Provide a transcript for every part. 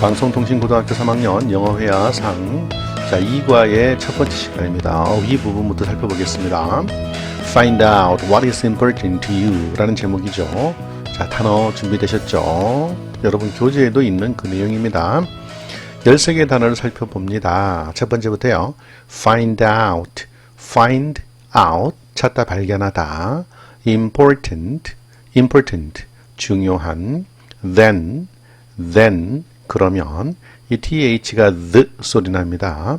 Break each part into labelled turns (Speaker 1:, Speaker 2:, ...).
Speaker 1: 방송통신고등학교 3학년 영어회화 상 자 2과의 첫 번째 시간입니다. 어, 이 부분부터 살펴보겠습니다. Find out what is important to you 라는 제목이죠. 자 단어 준비되셨죠? 여러분 교재에도 있는 그 내용입니다. 13개의 단어를 살펴봅니다. 첫 번째부터요. Find out, find out, 찾다 발견하다. Important, important, 중요한. Then, then, 그러면 이 th가 the 소리 납니다.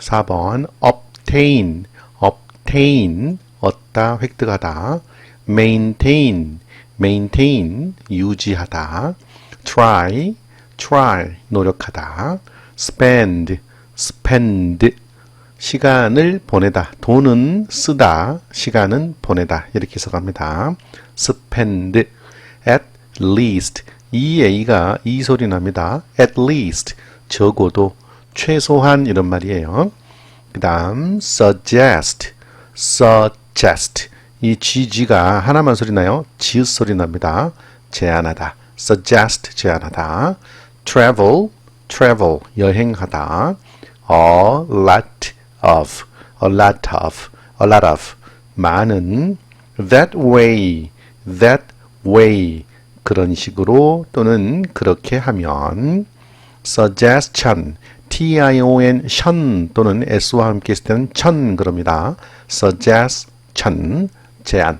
Speaker 1: 4번 obtain, obtain, 얻다, 획득하다. maintain, maintain, 유지하다. try, try, 노력하다. spend, spend, 시간을 보내다. 돈은 쓰다, 시간은 보내다. 이렇게 해석합니다. spend, at least, 이 A가 이 소리 납니다. at least, 적어도, 최소한 이런 말이에요. 그 다음 suggest, suggest, 이 GG가 하나만 소리 나요. 지읒 소리 납니다. 제안하다. suggest, 제안하다. travel, travel, 여행하다. a lot of, a lot of, a lot of, 많은. that way, that way, 그런 식으로 또는 그렇게 하면 suggestion, t-i-o-n, 션 또는 s와 함께 있을 때는 천 그럽니다. suggestion, 제안.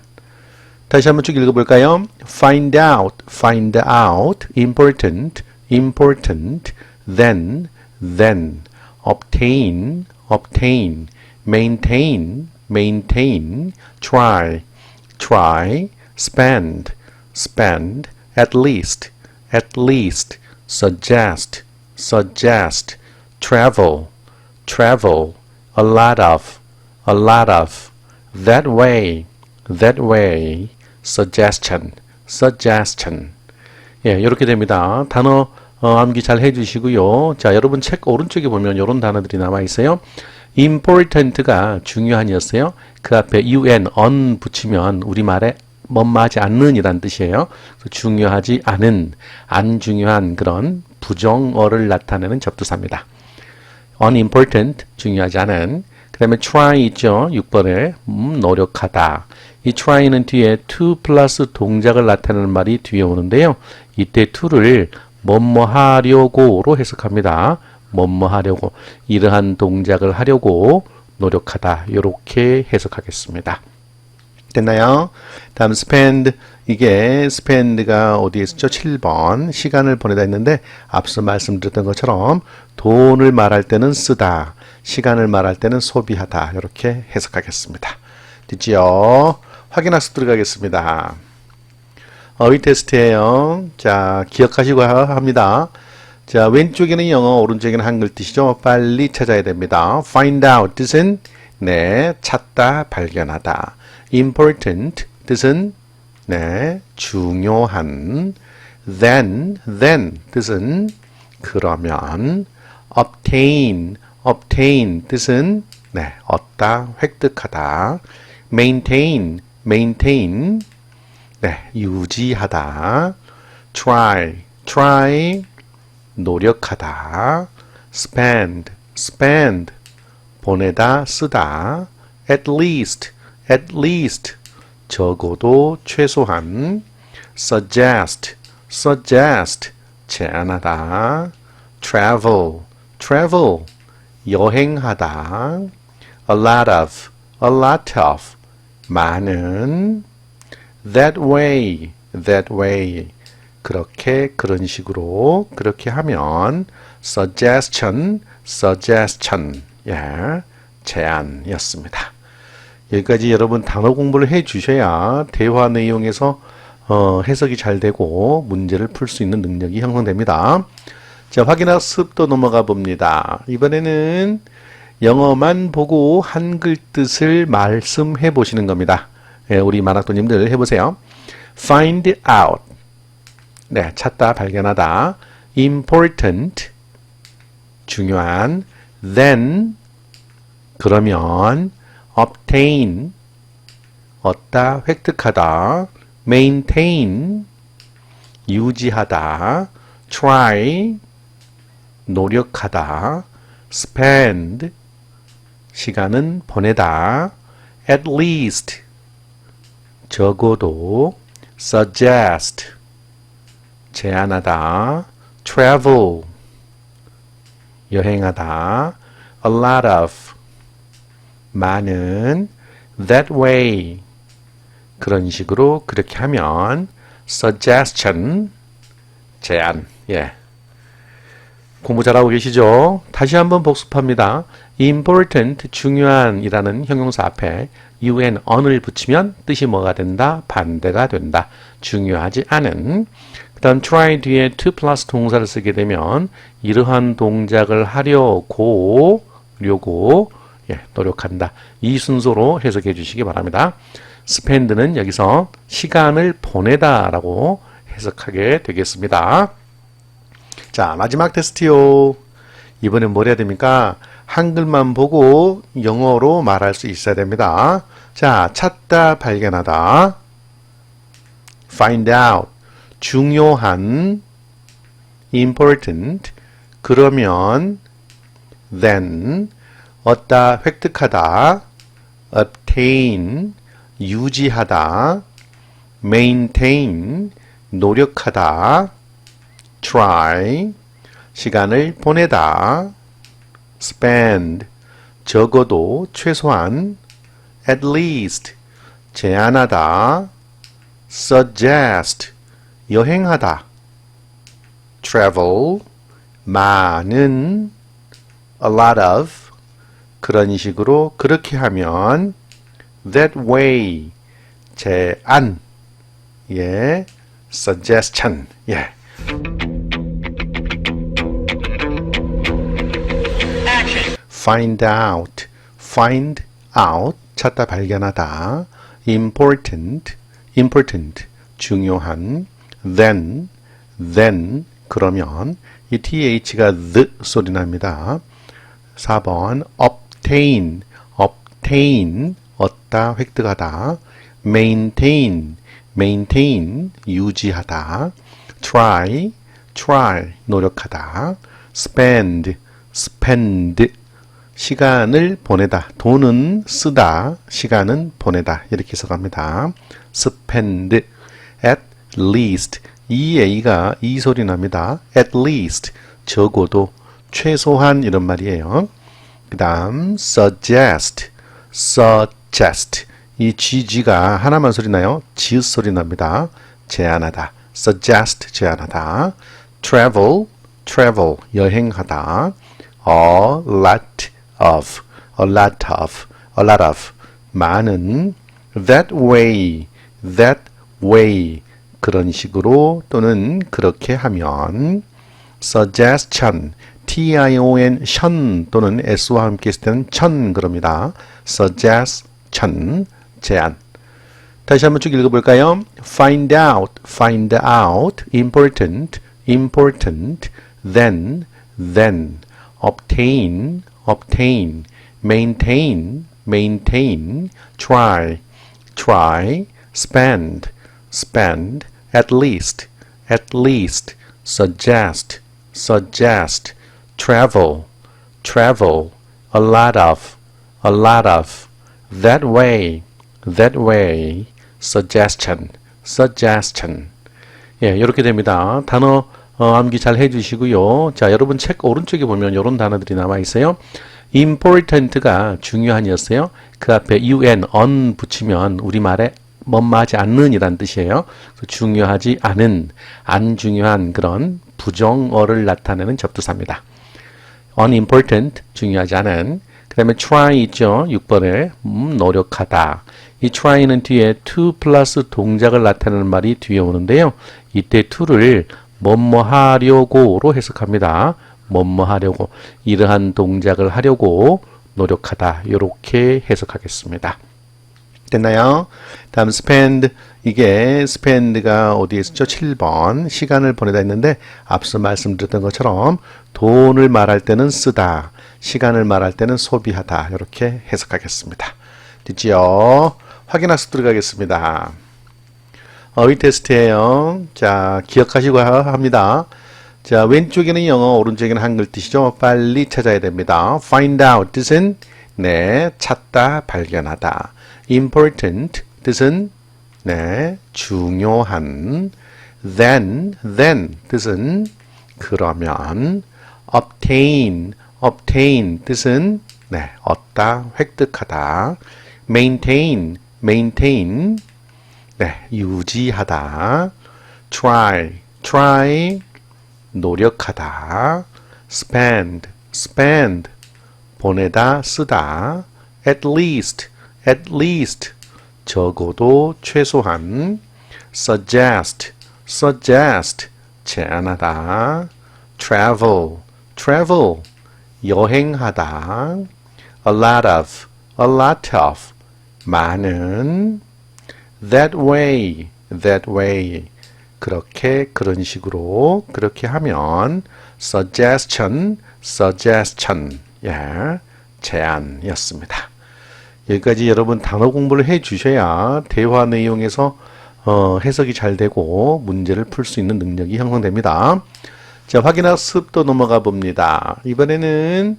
Speaker 1: 다시 한번 쭉 읽어볼까요? Find out, find out, important, important, then, then, obtain, obtain, maintain, maintain, try, try, spend, spend, at least, at least, suggest, suggest, travel, travel, a lot of, a lot of, that way, that way, suggestion, suggestion. 예, 이렇게 됩니다. 단어 어, 암기 잘 해주시고요. 자, 여러분 책 오른쪽에 보면 이런 단어들이 남아 있어요. important가 중요한이었어요. 그 앞에 un, on 붙이면 우리말에 뭐뭐하지 않는 이란 뜻이에요. 그래서 중요하지 않은, 안 중요한 그런 부정어를 나타내는 접두사입니다. unimportant, 중요하지 않은. 그 다음에 try 있죠. 6번에 음, 노력하다. 이 try는 뒤에 to 플러스 동작을 나타내는 말이 뒤에 오는데요. 이때 to를 뭐뭐 하려고로 해석합니다. 뭐뭐 하려고 이러한 동작을 하려고 노력하다. 이렇게 해석하겠습니다. 됐나요? 다음 spend 이게 spend가 어디에 있었죠? 7번 시간을 보내다 했는데 앞서 말씀드렸던 것처럼 돈을 말할 때는 쓰다 시간을 말할 때는 소비하다 이렇게 해석하겠습니다. 됐지요? 확인 학습 들어가겠습니다. 어휘 테스트예요. 자 기억하시고 합니다. 자 왼쪽에는 영어 오른쪽에는 한글 뜻이죠. 빨리 찾아야 됩니다. find out 뜻은 네 찾다 발견하다. Important 뜻은 네, 중요한 then then 뜻은 그러면 obtain obtain 뜻은 네, 얻다, 획득하다 maintain maintain 네, 유지하다 try try 노력하다 spend spend 보내다 쓰다 at least at least 적어도 최소한 suggest suggest 제안하다 travel travel 여행하다 a lot of a lot of 많은 that way that way 그렇게 그런 식으로 그렇게 하면 suggestion suggestion 예 제안이었습니다. 여기까지 여러분 단어 공부를 해 주셔야 대화 내용에서 어, 해석이 잘 되고 문제를 풀 수 있는 능력이 형성됩니다. 자, 확인학습도 넘어가 봅니다. 이번에는 영어만 보고 한글 뜻을 말씀해 보시는 겁니다. 예, 우리 만학도님들 해보세요. find out. 네, 찾다, 발견하다. important. 중요한. then. 그러면. Obtain 얻다 획득하다 maintain 유지하다 try 노력하다 spend 시간은 보내다 at least 적어도 suggest 제안하다 travel 여행하다 a lot of 많은 that way 그런 식으로 그렇게 하면 suggestion 제안 예 공부 잘하고 계시죠? 다시 한번 복습합니다. important 중요한이라는 형용사 앞에 un on을 붙이면 뜻이 뭐가 된다? 반대가 된다. 중요하지 않은 그 다음 try 뒤에 to plus 동사를 쓰게 되면 이러한 동작을 하려고 려고 예, 노력한다. 이 순서로 해석해 주시기 바랍니다. spend는 여기서 시간을 보내다 라고 해석하게 되겠습니다. 자, 마지막 테스트요. 이번엔 뭘 해야 됩니까? 한글만 보고 영어로 말할 수 있어야 됩니다. 자, 찾다, 발견하다. find out. 중요한. important. 그러면 then 얻다, 획득하다. obtain. 유지하다. maintain. 노력하다. try 시간을 보내다 spend 적어도 최소한 at least 제안하다 suggest 여행하다 travel 많은 a lot of 그런 식으로 그렇게 하면 that way 제안 예 suggestion 예 find out, find out, 찾다 발견하다, important, important, 중요한, then, then, 그러면 이 th가 the 소리 납니다. 4번 obtain, obtain, 얻다, 획득하다, maintain, maintain, 유지하다, try, try, 노력하다, spend, spend, 시간을 보내다. 돈은 쓰다. 시간은 보내다. 이렇게 해석합니다. spend at least 이 a가 이 소리 납니다. at least 적어도 최소한 이런 말이에요. 그 다음 suggest suggest 이 gg가 하나만 소리 나요. 지읒 소리 납니다. 제안하다. suggest 제안하다. travel travel 여행하다. a lot of, a lot of, a lot of, 많은, that way, that way, 그런 식으로 또는 그렇게 하면, suggestion, t-i-o-n, 션 또는 s와 함께 있을 때는 천 그럽니다. suggestion, 제안. 다시 한번 쭉 읽어볼까요? find out, find out, important, important, then, then, obtain, obtain, maintain, maintain, try, try, spend, spend, at least, at least, suggest, suggest, travel, travel, a lot of, a lot of, that way, that way, suggestion, suggestion. 예, 이렇게 됩니다. 단어 어, 암기 잘 해주시고요. 자, 여러분 책 오른쪽에 보면 이런 단어들이 남아 있어요. important가 중요한이었어요. 그 앞에 un, on 붙이면 우리말에 멋마지 않는 이란 뜻이에요. 중요하지 않은, 안 중요한 그런 부정어를 나타내는 접두사입니다. Unimportant, 중요하지 않은. 그 다음에 try 있죠. 6번에 음, 노력하다. 이 try는 뒤에 to 플러스 동작을 나타내는 말이 뒤에 오는데요. 이때 to를 뭐뭐 하려고로 해석합니다. 뭐뭐 하려고 이러한 동작을 하려고 노력하다 이렇게 해석하겠습니다. 됐나요? 다음 spend 이게 spend가 어디에 있죠? 7번 시간을 보내다 했는데 앞서 말씀드렸던 것처럼 돈을 말할 때는 쓰다 시간을 말할 때는 소비하다 이렇게 해석하겠습니다. 됐지요? 확인 학습 들어가겠습니다. 어휘 테스트예요. 자, 기억하시고 합니다. 자, 왼쪽에는 영어, 오른쪽에는 한글 뜻이죠. 빨리 찾아야 됩니다. find out 뜻은 네, 찾다, 발견하다. important 뜻은 네, 중요한. then, then 뜻은 그러면. obtain, obtain 뜻은 네, 얻다, 획득하다. maintain, maintain 네, 유지하다. try, try 노력하다. spend, spend 보내다, 쓰다. at least, at least 적어도 최소한. suggest, suggest 제안하다. travel, travel 여행하다. a lot of, a lot of 많은. that way, that way 그렇게 그런 식으로 그렇게 하면 suggestion, suggestion 예, 제안이었습니다. 여기까지 여러분 단어 공부를 해 주셔야 대화 내용에서 어, 해석이 잘 되고 문제를 풀 수 있는 능력이 형성됩니다. 자, 확인학습도 넘어가 봅니다. 이번에는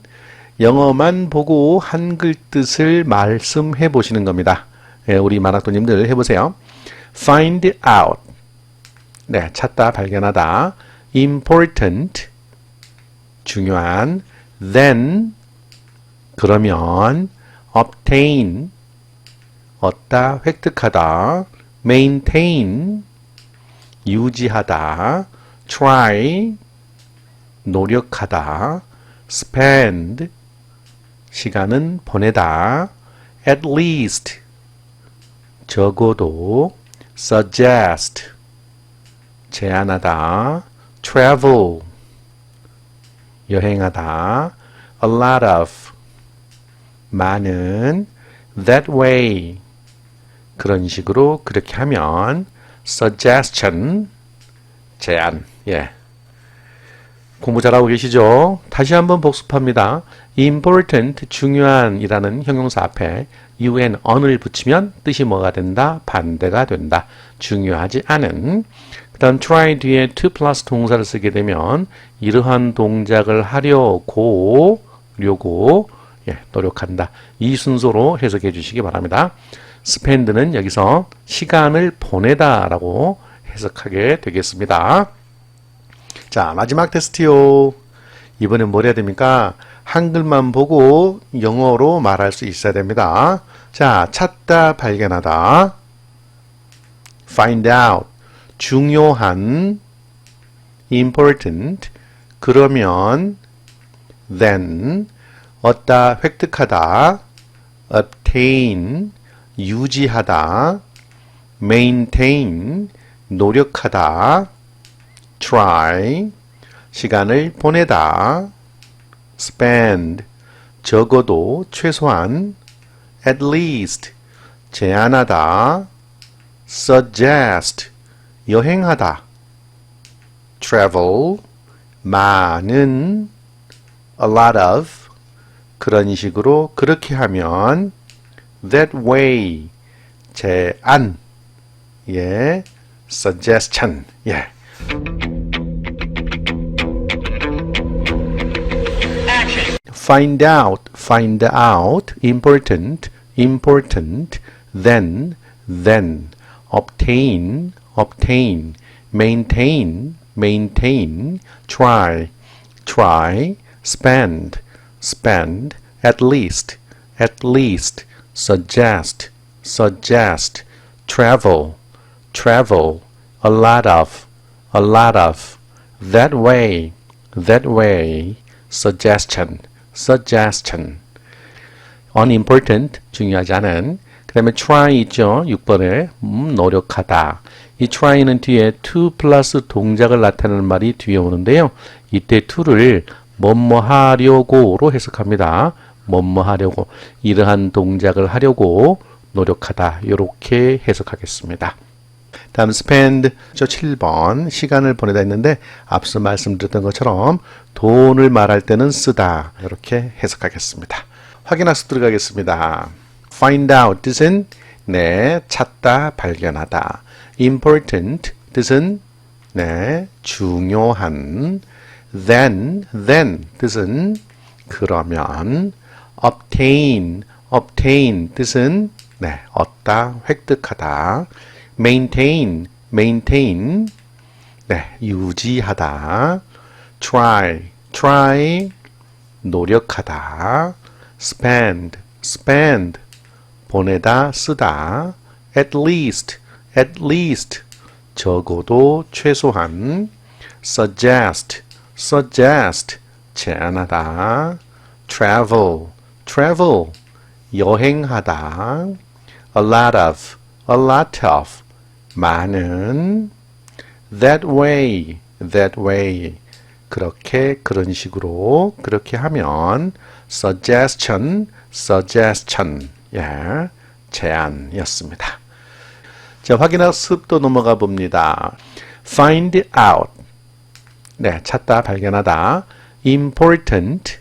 Speaker 1: 영어만 보고 한글 뜻을 말씀해 보시는 겁니다. 예, 우리 만학도님들 해보세요. find out. 네, 찾다, 발견하다. important. 중요한. then. 그러면. Obtain. 얻다, 획득하다. maintain. 유지하다. try. 노력하다. spend. 시간은 보내다. at least. 적어도 suggest 제안하다 travel 여행하다 a lot of 많은 that way 그런 식으로 그렇게 하면 suggestion 제안 예 공부 잘하고 계시죠? 다시 한번 복습합니다. important, 중요한이라는 형용사 앞에 un, on을 붙이면 뜻이 뭐가 된다? 반대가 된다. 중요하지 않은. 그 다음 try 뒤에 to plus 동사를 쓰게 되면 이러한 동작을 하려고, 려고, 예, 노력한다. 이 순서로 해석해 주시기 바랍니다. spend는 여기서 시간을 보내다 라고 해석하게 되겠습니다. 자, 마지막 테스트요. 이번엔 뭘 해야 됩니까? 한글만 보고 영어로 말할 수 있어야 됩니다. 자, 찾다, 발견하다. find out. 중요한. important. 그러면 then. 얻다, 획득하다. obtain. 유지하다. maintain. 노력하다. try 시간을 보내다 spend 적어도 최소한 at least 제안하다 suggest 여행하다 travel 많은 a lot of 그런 식으로 그렇게 하면 that way 제안 예 suggestion 예 find out, find out, important, important, then, then, obtain, obtain, maintain, maintain, try, try, spend, spend, at least, at least, suggest, suggest, travel, travel, a lot of, a lot of, that way, that way, suggestion, suggestion. unimportant, 중요하지 않은. 그 다음에 try 있죠. 6번에 음, 노력하다. 이 try는 뒤에 to 플러스 동작을 나타내는 말이 뒤에 오는데요. 이때 to를 뭐뭐 하려고로 해석합니다. 뭐뭐 하려고 이러한 동작을 하려고 노력하다. 이렇게 해석하겠습니다. 다음 spend 저 7번 시간을 보내다 했는데 앞서 말씀드렸던 것처럼 돈을 말할 때는 쓰다 이렇게 해석하겠습니다. 확인학습 들어가겠습니다. find out 뜻은 네 찾다 발견하다 important 뜻은 네 중요한 then, then 뜻은 그러면 obtain, obtain 뜻은 네, 얻다, 획득하다. maintain, maintain 네, 유지하다. try, try 노력하다. spend, spend 보내다, 쓰다. at least, at least 적어도 최소한 suggest, suggest 제안하다. travel, travel 여행하다. a lot of, a lot of 많은 that way, that way 그렇게 그런 식으로 그렇게 하면 suggestion, suggestion 예, 제안이었습니다. 자, 확인학습도 넘어가 봅니다. find out 네, 찾다, 발견하다. important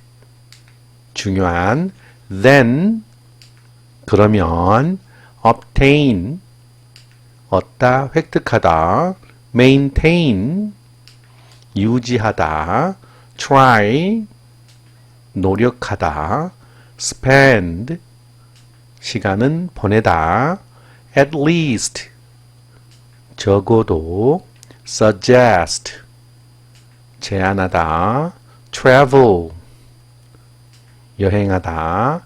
Speaker 1: 중요한 then 그러면 obtain 얻다, 획득하다. maintain 유지하다. try 노력하다. spend 시간은 보내다. at least 적어도 suggest 제안하다. travel 여행하다.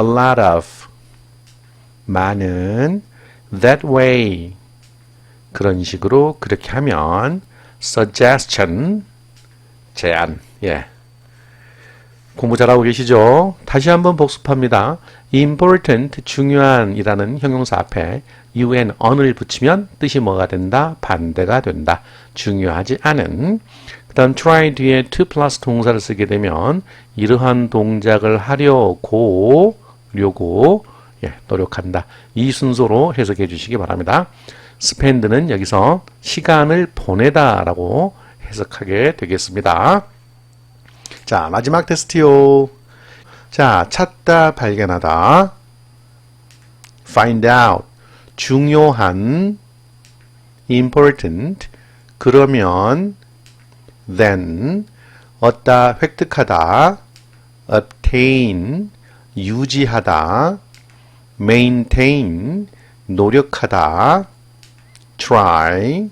Speaker 1: a lot of 많은 that way 그런 식으로 그렇게 하면 suggestion 제안 예 공부 잘하고 계시죠? 다시 한번 복습합니다. important 중요한이라는 형용사 앞에 un on을 붙이면 뜻이 뭐가 된다? 반대가 된다. 중요하지 않은 그 다음 try 뒤에 to plus 동사를 쓰게 되면 이러한 동작을 하려고 려고 예, 노력한다. 이 순서로 해석해 주시기 바랍니다. spend는 여기서 시간을 보내다 라고 해석하게 되겠습니다. 자, 마지막 테스트요. 자, 찾다, 발견하다. find out. 중요한. important. 그러면. Then. 얻다, 획득하다. obtain. 유지하다. maintain. 노력하다. try.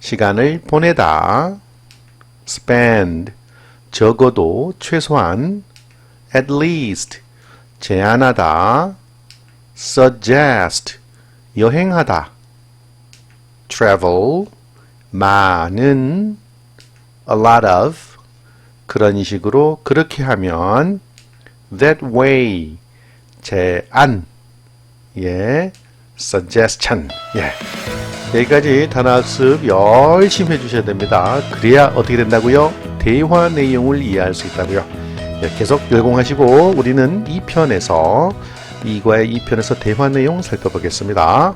Speaker 1: 시간을 보내다. spend. 적어도 최소한 at least 제안하다 suggest 여행하다 travel 많은 a lot of 그런 식으로 그렇게 하면 that way 제안 예 suggestion 예 여기까지 단어학습 열심히 해주셔야 됩니다. 그래야 어떻게 된다고요? 대화 내용을 이해할 수 있다고요. 예, 계속 열공하시고 우리는 2편에서 2과의 2편에서 대화 내용 살펴보겠습니다.